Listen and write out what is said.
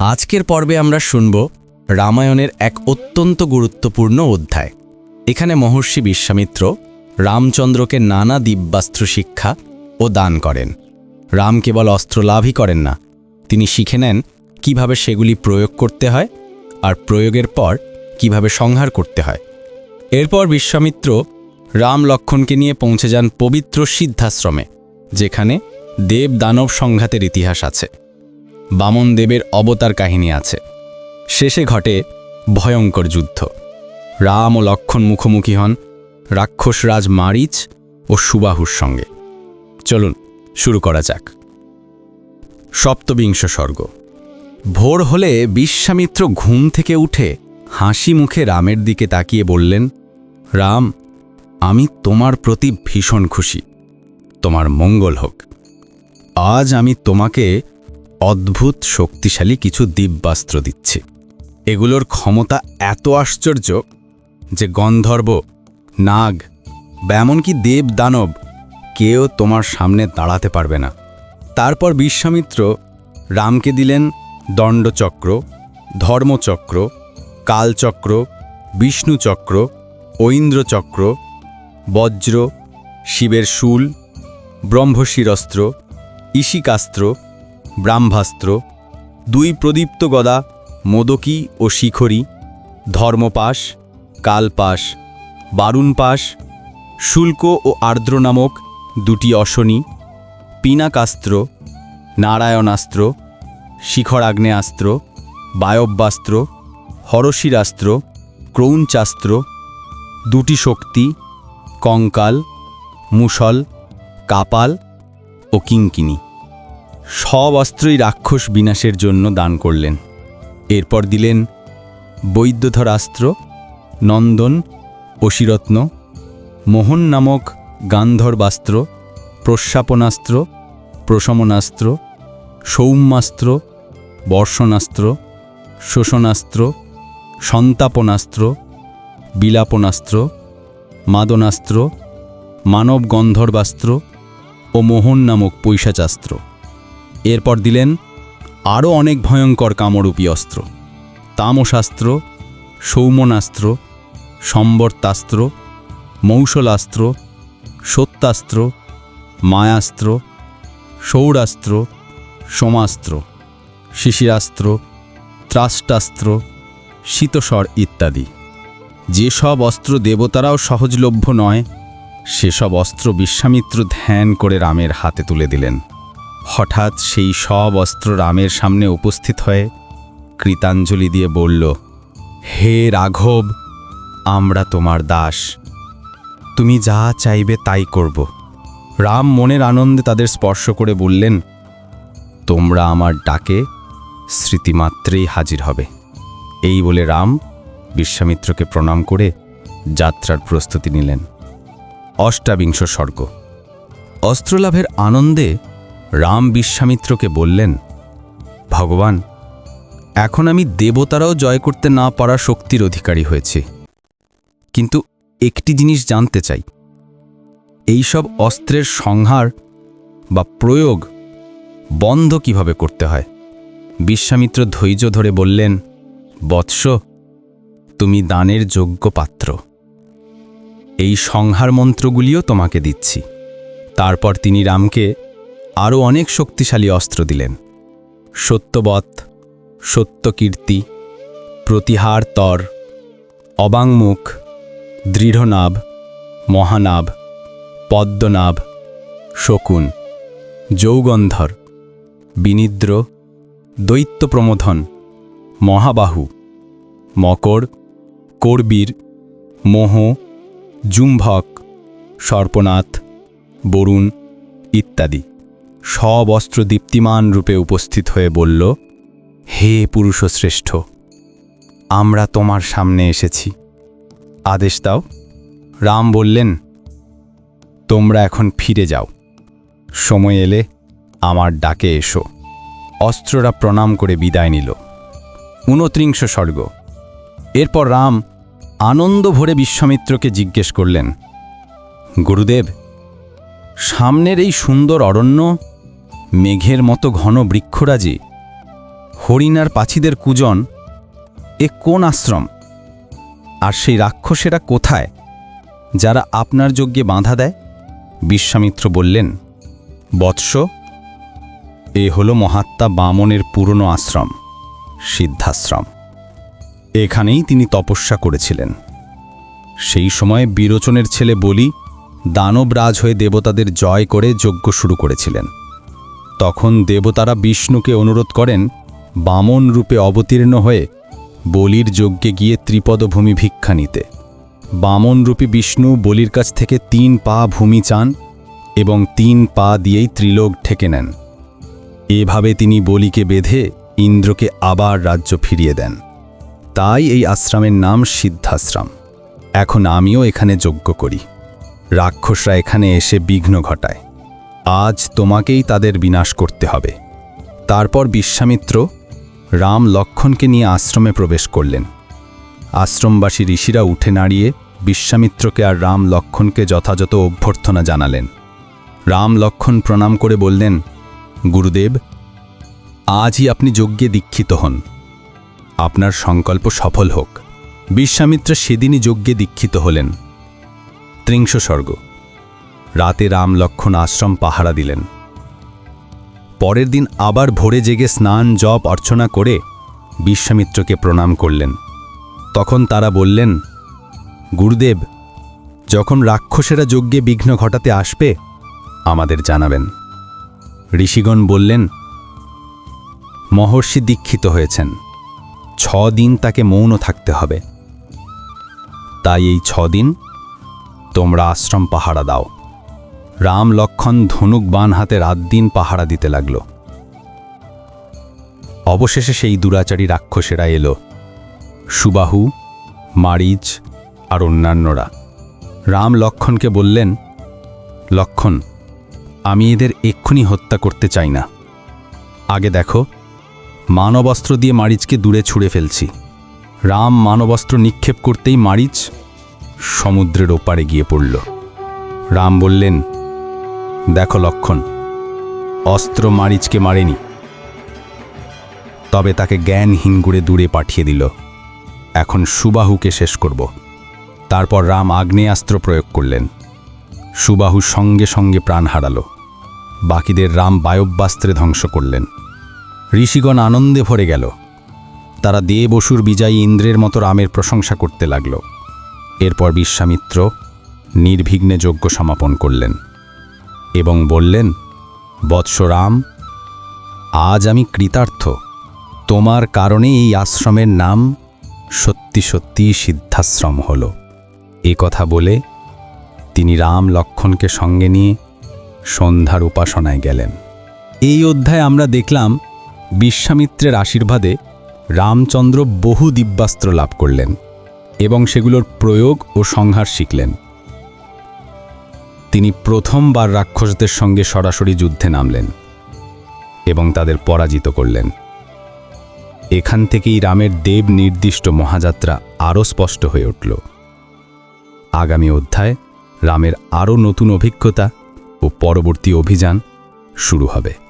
আজকের পর্বে আমরা শুনব রামায়ণের এক অত্যন্ত গুরুত্বপূর্ণ অধ্যায়। এখানে মহর্ষি বিশ্বামিত্র রামচন্দ্রকে নানা দিব্যাস্ত্র শিক্ষা ও দান করেন। রাম কেবল অস্ত্র লাভই করেন না, তিনি শিখে নেন কীভাবে সেগুলি প্রয়োগ করতে হয় আর প্রয়োগের পর কীভাবে সংহার করতে হয়। এরপর বিশ্বামিত্র রাম লক্ষণকে নিয়ে পৌঁছে যান পবিত্র সিদ্ধাশ্রমে। যেখানে দেব দানব সংঘাতের ইতিহাস আছে। বামন দেবের অবতার কাহিনী আছে। শেষে ঘটে ভয়ঙ্কর যুদ্ধ। রাম ও লক্ষণ মুখোমুখি হন রাক্ষসরাজ মারিচ ও সুবাহুর সঙ্গে। চলুন, শুরু করা যাক। সপ্তবিংশ স্বর্গ। ভোর হলে বিশ্বামিত্র ঘুম থেকে উঠে হাসি মুখে রামের দিকে তাকিয়ে বললেন, রাম, আমি তোমার প্রতি ভীষণ খুশি। তোমার মঙ্গল হোক। আজ আমি তোমাকে অদ্ভুত শক্তিশালী কিছু দিব্যাস্ত্র দিচ্ছি। এগুলোর ক্ষমতা এত আশ্চর্য যে গন্ধর্ব, নাগ, বা এমনকি দেব দানব কেউ তোমার সামনে দাঁড়াতে পারবে না। তারপর বিশ্বামিত্র রামকে দিলেন দণ্ডচক্র, ধর্মচক্র, কালচক্র, বিষ্ণুচক্র, ঐন্দ্রচক্র, বজ্র, শিবের শূল ব্রহ্মশিরস্ত্র ঈশিকাস্ত্র ব্রাহ্মাস্ত্র, দুই প্রদীপ্ত গদা, মোদকী ও শিখরি, ধর্মপাশ, কালপাশ, বারুণপাশ, শুল্ক ও আর্দ্র নামক দুটি অশনি, পিনাকাস্ত্র, নারায়ণাস্ত্র, শিখরাগ্নেয়াস্ত্র, বায়ব্যাস্ত্র, হরশিরাস্ত্র, ক্রৌঞ্চাস্ত্র, দুটি শক্তি, কঙ্কাল মুসল কাপাল ও কিঙ্কিনী সব অস্ত্রই রাক্ষস বিনাশের জন্য দান করলেন। এরপর দিলেন বৈদ্যধর বৈদ্যধরাস্ত্র, নন্দন অশিরত্ন মোহন নামক গান্ধর্বাস্ত্র প্রস্যাপনাস্ত্র প্রশমনাস্ত্র, সৌম্যাস্ত্র, বর্ষণাস্ত্র, শোষণাস্ত্র, সন্তাপনাস্ত্র, বিলাপনাস্ত্র, মাদনাস্ত্র মানব গন্ধর্বাস্ত্র ও মোহন নামক পৈশাচাস্ত্র। এরপর দিলেন আরও অনেক ভয়ঙ্কর কামরূপী অস্ত্র। তামশাস্ত্র, সৌমনাস্ত্র, সম্বর্তাস্ত্র, মৌসলাস্ত্র, সত্যাস্ত্র, মায়াস্ত্র, সৌরাস্ত্র, সোমাস্ত্র, শিশিরাস্ত্র ত্রাষ্টাস্ত্র শীতস্বর ইত্যাদি। যেসব অস্ত্র দেবতারাও সহজলভ্য নয় সেসব অস্ত্র বিশ্বামিত্র ধ্যান করে রামের হাতে তুলে দিলেন। হঠাৎ সেই সব অস্ত্র রামের সামনে উপস্থিত হয়ে কৃতাঞ্জলি দিয়ে বলল, হে রাঘব, আমরা তোমার দাস। তুমি যা চাইবে তাই করব। রাম মনের আনন্দে তাদের স্পর্শ করে বললেন, তোমরা আমার ডাকে স্মৃতিমাত্রেই হাজির হবে। এই বলে রাম বিশ্বামিত্রকে প্রণাম করে যাত্রার প্রস্তুতি নিলেন। অষ্টাবিংশ স্বর্গ। অস্ত্রলাভের আনন্দে রাম বিশ্বামিত্রকে বললেন, ভগবান, এখন আমি দেবতারাও জয় করতে না পারা শক্তির অধিকারী হয়েছি। কিন্তু একটি জিনিস জানতে চাই। এই সব অস্ত্রের সংহার বা প্রয়োগ বন্ধ কীভাবে করতে হয়? বিশ্বামিত্র ধৈর্য ধরে বললেন, বৎস, তুমি দানের যোগ্য পাত্র। এই সংহার মন্ত্রগুলিও তোমাকে দিচ্ছি। তারপর তিনি রামকে আরও অনেক শক্তিশালী অস্ত্র দিলেন। সত্যবৎ, সত্যকীর্তি, প্রতিহার তর, অবাংমুখ, দৃঢ়নাভ, মহানাভ, পদ্মনাভ, শকুন, যৌগন্ধর, বিনিদ্র দৈত্য প্রমোধন মহাবাহু, মকর, করবীর, মোহ জুম্ভক, সর্পনাথ, বরুণ ইত্যাদি। সব অস্ত্র দীপ্তিমান রূপে উপস্থিত হয়ে বলল, হে পুরুষশ্রেষ্ঠ, আমরা তোমার সামনে এসেছি। আদেশ দাও। রাম বললেন, তোমরা এখন ফিরে যাও। সময় এলে আমার ডাকে এসো। অস্ত্ররা প্রণাম করে বিদায় নিল। ঊনত্রিংশ স্বর্গ। এরপর রাম আনন্দ ভরে বিশ্বামিত্রকে জিজ্ঞেস করলেন, গুরুদেব, সামনের এই সুন্দর অরণ্য মেঘের মতো ঘন বৃক্ষরাজি, হরিণার পাছিদের কুজন, এ কোন আশ্রম? আর সেই রাক্ষসেরা কোথায় যারা আপনার যজ্ঞে বাঁধা দেয়? বিশ্বামিত্র বললেন, বৎস, এ হল মহাত্মা বামনের পুরনো আশ্রম, সিদ্ধাশ্রম। এখানেই তিনি তপস্যা করেছিলেন। সেই সময় বিরোচনের ছেলে বলি দানবরাজ হয়ে দেবতাদের জয় করে যজ্ঞ শুরু করেছিলেন। তখন দেবতারা বিষ্ণুকে অনুরোধ করেন বামন রূপে অবতীর্ণ হয়ে বলির যজ্ঞে গিয়ে ত্রিপদভূমি ভিক্ষা নিতে। বামন রূপী বিষ্ণু বলির কাছ থেকে তিন পা ভূমি চান এবং তিন পা দিয়েই ত্রিলোক ঠেকে নেন। এভাবে তিনি বলিকে বেঁধে ইন্দ্রকে আবার রাজ্য ফিরিয়ে দেন। তাই এই আশ্রমের নাম সিদ্ধাশ্রম। এখন আমিও এখানে যজ্ঞ করি। রাক্ষসরা এখানে এসে বিঘ্ন ঘটায়। আজ তোমাকেই তাদের বিনাশ করতে হবে। তারপর বিশ্বামিত্র রাম লক্ষণকে নিয়ে আশ্রমে প্রবেশ করলেন। আশ্রমবাসী ঋষিরা উঠে নাড়িয়ে বিশ্বামিত্রকে আর রাম লক্ষণকে যথাযথ অভ্যর্থনা জানালেন। রাম লক্ষণ প্রণাম করে বললেন, গুরুদেব, আজই আপনি যজ্ঞে দীক্ষিত হন। আপনার সংকল্প সফল হোক। বিশ্বামিত্র সেদিনই যজ্ঞে দীক্ষিত হলেন। ত্রিংশ স্বর্গ। রাতে রাম লক্ষণ আশ্রম পাহারা দিলেন। পরের দিন আবার ভোরে জেগে স্নান, জপ, অর্চনা করে বিশ্বামিত্রকে প্রণাম করলেন। তখন তারা বললেন, গুরুদেব, যখন রাক্ষসেরা যজ্ঞে বিঘ্ন ঘটাতে আসবে, আমাদের জানাবেন। ঋষিগণ বললেন, মহর্ষি দীক্ষিত হয়েছেন। ছ দিন তাকে মৌন থাকতে হবে। তাই এই ছ দিন তোমরা আশ্রম পাহারা দাও। রাম লক্ষণ ধনুক বান হাতে রাত দিন পাহারা দিতে লাগল। অবশেষে সেই দুরাচারী রাক্ষসেরা এলো, সুবাহু, মারিচ আর অন্যান্যরা। রাম লক্ষণকে বললেন, লক্ষণ, আমি এদের এক্ষুনি হত্যা করতে চাই না। আগে দেখো মানবস্ত্র দিয়ে মারিচকে দূরে ছুঁড়ে ফেলছি। রাম মানবস্ত্র নিক্ষেপ করতেই মারিচ সমুদ্রের ওপারে গিয়ে পড়ল। রাম বললেন, দেখো লক্ষণ, অস্ত্র মারিচকে মারেনি, তবে তাকে জ্ঞানহীন গুড়ে দূরে পাঠিয়ে দিল। এখন সুবাহুকে শেষ করব। তারপর রাম আগ্নেয়াস্ত্র প্রয়োগ করলেন। সুবাহু সঙ্গে সঙ্গে প্রাণ হারালো। বাকিদের রাম বায়ব্যাস্ত্রে ধ্বংস করলেন। ঋষিগণ আনন্দে ভরে গেল। তারা দেবসুর বিজয়ী ইন্দ্রের মতো রামের প্রশংসা করতে লাগল। এরপর বিশ্বামিত্র নির্বিঘ্নে যজ্ঞ সমাপন করলেন এবং বললেন, বৎস রাম, আজ আমি কৃতার্থ। তোমার কারণে এই আশ্রমের নাম সত্যি সত্যি সিদ্ধাশ্রম হল। এ কথা বলে তিনি রাম লক্ষণকে সঙ্গে নিয়ে সন্ধ্যার উপাসনায় গেলেন। এই অধ্যায়ে আমরা দেখলাম বিশ্বামিত্রের আশীর্বাদে রামচন্দ্র বহু দিব্যাস্ত্র লাভ করলেন এবং সেগুলোর প্রয়োগ ও সংহার শিখলেন। তিনি প্রথমবার রাক্ষসদের সঙ্গে সরাসরি যুদ্ধে নামলেন এবং তাদের পরাজিত করলেন। এখান থেকেই রামের দেব নির্দিষ্ট মহাযাত্রা আরও স্পষ্ট হয়ে উঠল। আগামী অধ্যায় রামের আরও নতুন অভিজ্ঞতা ও পরবর্তী অভিযান শুরু হবে।